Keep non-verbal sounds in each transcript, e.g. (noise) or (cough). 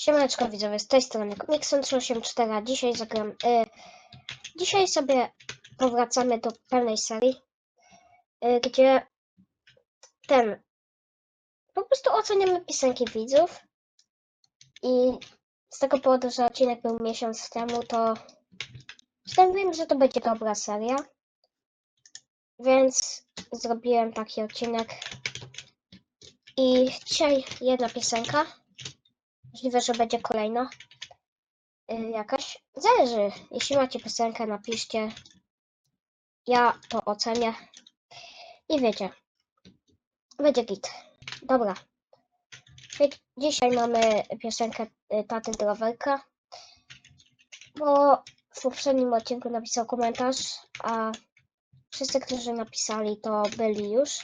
Siemaneczko widzowie, z tej strony Mixon384, a dzisiaj zagram... Y, dzisiaj sobie powracamy do pełnej serii, y, gdzie ten... Po prostu oceniamy piosenki widzów i z tego powodu, że odcinek był miesiąc temu, to wiem, że to będzie dobra seria, więc zrobiłem taki odcinek. I dzisiaj jedna piosenka. Możliwe, że będzie kolejna. y, jakaś. Zależy. Jeśli macie piosenkę, napiszcie. Ja to ocenię. I wiecie. Będzie git. Dobra. Dzisiaj mamy piosenkę y, Taty Drowerka. Bo w poprzednim odcinku napisał komentarz, a wszyscy, którzy napisali, to byli już.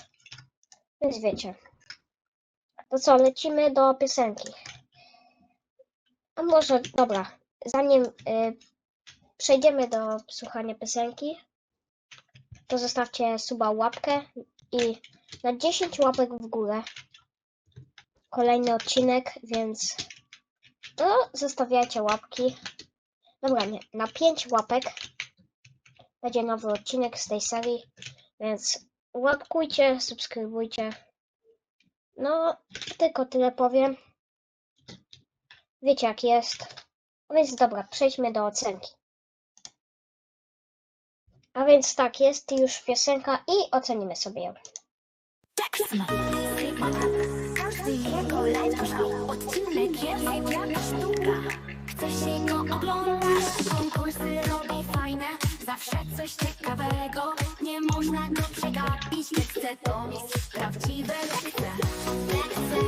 Więc wiecie. To co, lecimy do piosenki. A może, dobra, zanim y, przejdziemy do słuchania piosenki, to zostawcie suba łapkę i na 10 łapek w górę kolejny odcinek, więc no, zostawiajcie łapki. Dobra, nie, na 5 łapek będzie nowy odcinek z tej serii, więc łapkujcie, subskrybujcie. No, tylko tyle powiem. Wiecie jak jest. A Więc dobra, przejdźmy do ocenki. A więc tak, jest już piosenka i ocenimy sobie ją. Każdy jego lifestyle Odcinek jest jak sztuka Chce się go oglądać Konkursy robi fajne Zawsze coś ciekawego Nie można go przegapić Lekce to jest prawdziwe lekce Lekce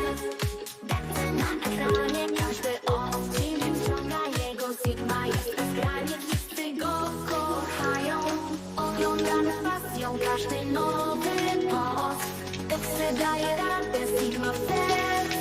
Lekce na ekranie daje radę Sigma w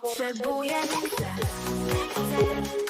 go potrzebuje. Chce,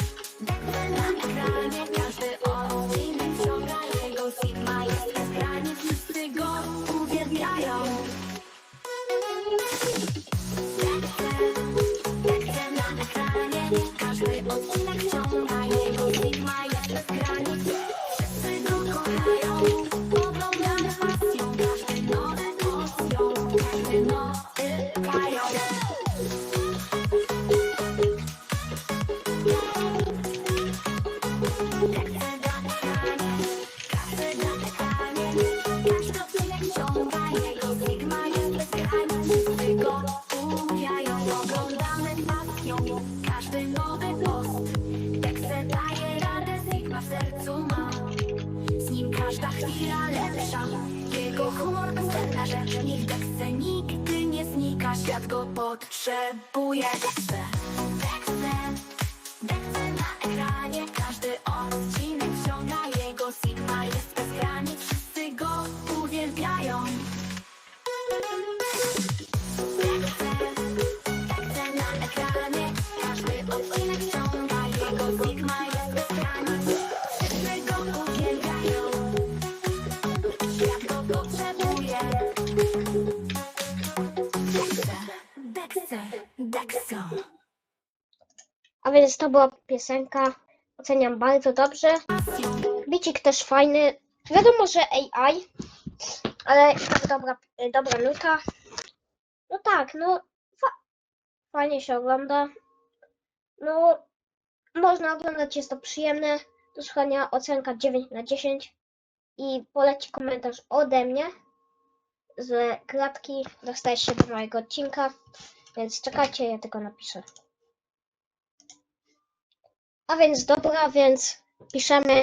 każda chwila lepsza Jego humor bezcenna rzecz Niech Dexter nigdy nie znika. Świat go potrzebuje A więc to była piosenka. Oceniam bardzo dobrze. Bicik też fajny. Wiadomo, że AI, ale dobra, dobra nuta. No tak, no fa fajnie się ogląda. No, można oglądać, jest to przyjemne. Do słuchania ocenka 9 na 10 i poleci komentarz ode mnie z klatki. Dostajesz się do mojego odcinka, więc czekajcie, ja tylko napiszę. A więc dobra, więc piszemy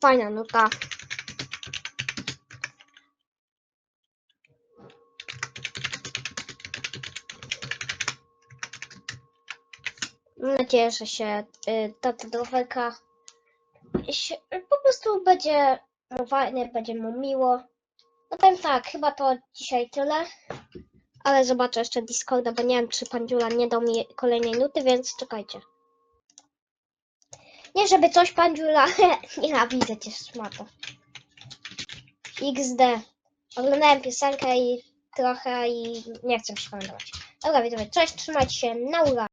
fajna nuta. Mam nadzieję, że się y, ta drowerka się- po prostu będzie fajnie, będzie mu miło. No powiem tak, chyba to dzisiaj tyle. Ale zobaczę jeszcze Discorda, bo nie wiem, czy pan Dziula nie dał mi kolejnej nuty, więc czekajcie. Nie, żeby coś pan Dziula... (laughs) Nienawidzę cię, szmato. XD. Oglądałem piosenkę i trochę i nie chcę się pamiętać. Dobra, widzowie, cześć, trzymajcie się, na ura.